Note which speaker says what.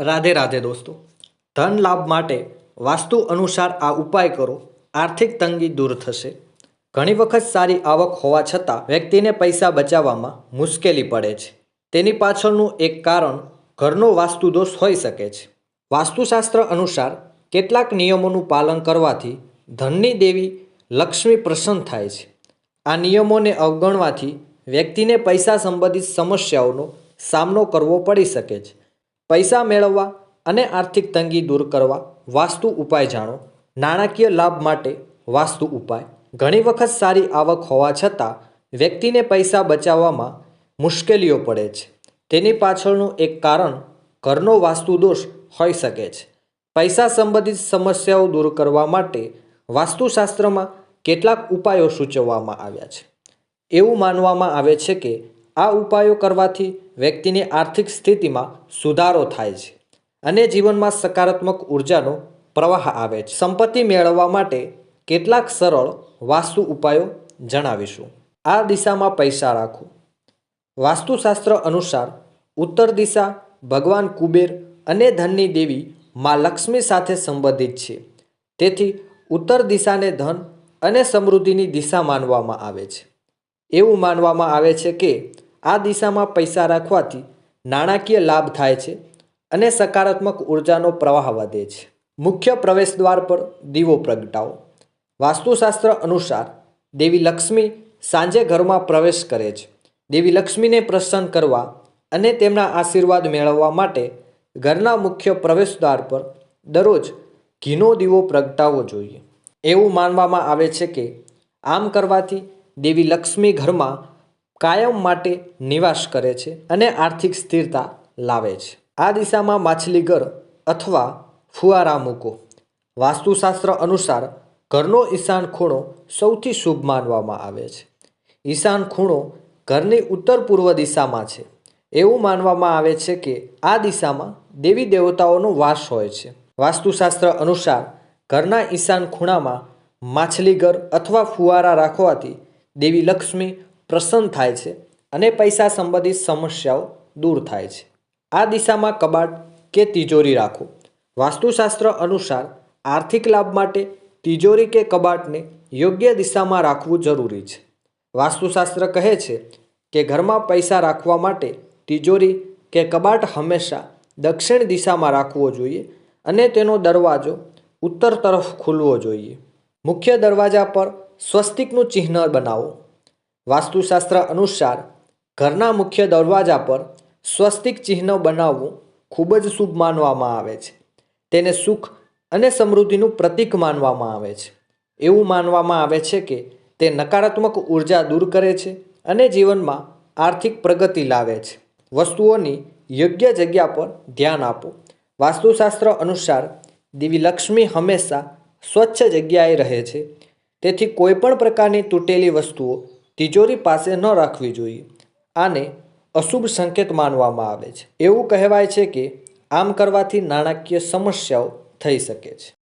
Speaker 1: રાધે રાધે દોસ્તો. ધન લાભ માટે વાસ્તુ અનુસાર આ ઉપાય કરો. આર્થિક તંગી દૂર થશે. ઘણી વખત સારી આવક હોવા છતાં વ્યક્તિને પૈસા બચાવવામાં મુશ્કેલી પડે છે. તેની પાછળનું એક કારણ ઘરનો વાસ્તુ દોષ હોઈ શકે છે. વાસ્તુશાસ્ત્ર અનુસાર કેટલાક નિયમોનું પાલન કરવાથી ધનની દેવી લક્ષ્મી પ્રસન્ન થાય છે. આ નિયમોને અવગણવાથી વ્યક્તિને પૈસા સંબંધિત સમસ્યાઓનો સામનો કરવો પડી શકે છે. પૈસા મેળવવા અને આર્થિક તંગી દૂર કરવા વાસ્તુ ઉપાય જાણો. નાણાકીય લાભ માટે વાસ્તુ ઉપાય. ઘણી વખત સારી આવક હોવા છતાં વ્યક્તિને પૈસા બચાવવામાં મુશ્કેલીઓ પડે છે. તેની પાછળનું એક કારણ ઘરનો વાસ્તુ દોષ હોઈ શકે છે. પૈસા સંબંધિત સમસ્યાઓ દૂર કરવા માટે વાસ્તુશાસ્ત્રમાં કેટલાક ઉપાયો સૂચવવામાં આવ્યા છે. એવું માનવામાં આવે છે કે આ ઉપાયો કરવાથી વ્યક્તિની આર્થિક સ્થિતિમાં સુધારો થાય છે અને જીવનમાં સકારાત્મક ઉર્જાનો પ્રવાહ આવે છે. સંપત્તિ મેળવવા માટે કેટલાક સરળ વાસ્તુ ઉપાયો જણાવીશું. આ દિશામાં પૈસા રાખો. વાસ્તુશાસ્ત્ર અનુસાર ઉત્તર દિશા ભગવાન કુબેર અને ધનની દેવી માં લક્ષ્મી સાથે સંબંધિત છે. તેથી ઉત્તર દિશાને ધન અને સમૃદ્ધિની દિશા માનવામાં આવે છે. એવું માનવામાં આવે છે કે આ દિશામાં પૈસા રાખવાથી નાણાકીય લાભ થાય છે અને સકારાત્મક ઉર્જાનો પ્રવાહ વધે છે. મુખ્ય પ્રવેશદ્વાર પર દીવો પ્રગટાવો. વાસ્તુશાસ્ત્ર અનુસાર દેવી લક્ષ્મી સાંજે ઘરમાં પ્રવેશ કરે છે. દેવી લક્ષ્મીને પ્રસન્ન કરવા અને તેમના આશીર્વાદ મેળવવા માટે ઘરના મુખ્ય પ્રવેશદ્વાર પર દરરોજ ઘીનો દીવો પ્રગટાવવો જોઈએ. એવું માનવામાં આવે છે કે આમ કરવાથી દેવી લક્ષ્મી ઘરમાં કાયમ માટે નિવાસ કરે છે અને આર્થિક સ્થિરતા લાવે છે. આ દિશામાં માછલીઘર અથવા ફુવારા મૂકો. વાસ્તુશાસ્ત્ર અનુસાર ઘરનો ઈશાન ખૂણો સૌથી શુભ માનવામાં આવે છે. ઈશાન ખૂણો ઘરની ઉત્તર પૂર્વ દિશામાં છે. એવું માનવામાં આવે છે કે આ દિશામાં દેવી દેવતાઓનો વાસ હોય છે. વાસ્તુશાસ્ત્ર અનુસાર ઘરના ઈશાન ખૂણામાં માછલીઘર અથવા ફુવારા રાખવાથી દેવી લક્ષ્મી પ્રસન્ન થાય છે અને પૈસા સંબંધિત સમસ્યાઓ દૂર થાય છે. આ દિશામાં કબાટ કે તિજોરી રાખો. વાસ્તુશાસ્ત્ર અનુસાર આર્થિક લાભ માટે તિજોરી કે કબાટને યોગ્ય દિશામાં રાખવું જરૂરી છે. વાસ્તુશાસ્ત્ર કહે છે કે ઘરમાં પૈસા રાખવા માટે તિજોરી કે કબાટ હંમેશા દક્ષિણ દિશામાં રાખવો જોઈએ અને તેનો દરવાજો ઉત્તર તરફ ખુલવો જોઈએ. મુખ્ય દરવાજા પર સ્વસ્તિકનું ચિહ્ન બનાવો. વાસ્તુશાસ્ત્ર અનુસાર ઘરના મુખ્ય દરવાજા પર સ્વસ્તિક ચિહ્ન બનાવવું ખૂબ જ શુભ માનવામાં આવે છે. તેને સુખ અને સમૃદ્ધિનું પ્રતીક માનવામાં આવે છે. એવું માનવામાં આવે છે કે તે નકારાત્મક ઊર્જા દૂર કરે છે અને જીવનમાં આર્થિક પ્રગતિ લાવે છે. વસ્તુઓની યોગ્ય જગ્યા પર ધ્યાન આપો. વાસ્તુશાસ્ત્ર અનુસાર દેવી લક્ષ્મી હંમેશા સ્વચ્છ જગ્યાએ રહે છે. તેથી કોઈપણ પ્રકારની તૂટેલી વસ્તુઓ તિજોરી પાસે ન રાખવી જોઈએ. આને અશુભ સંકેત માનવામાં આવે છે. એવું કહેવાય છે કે આમ કરવાથી નાણાકીય સમસ્યાઓ થઈ શકે છે.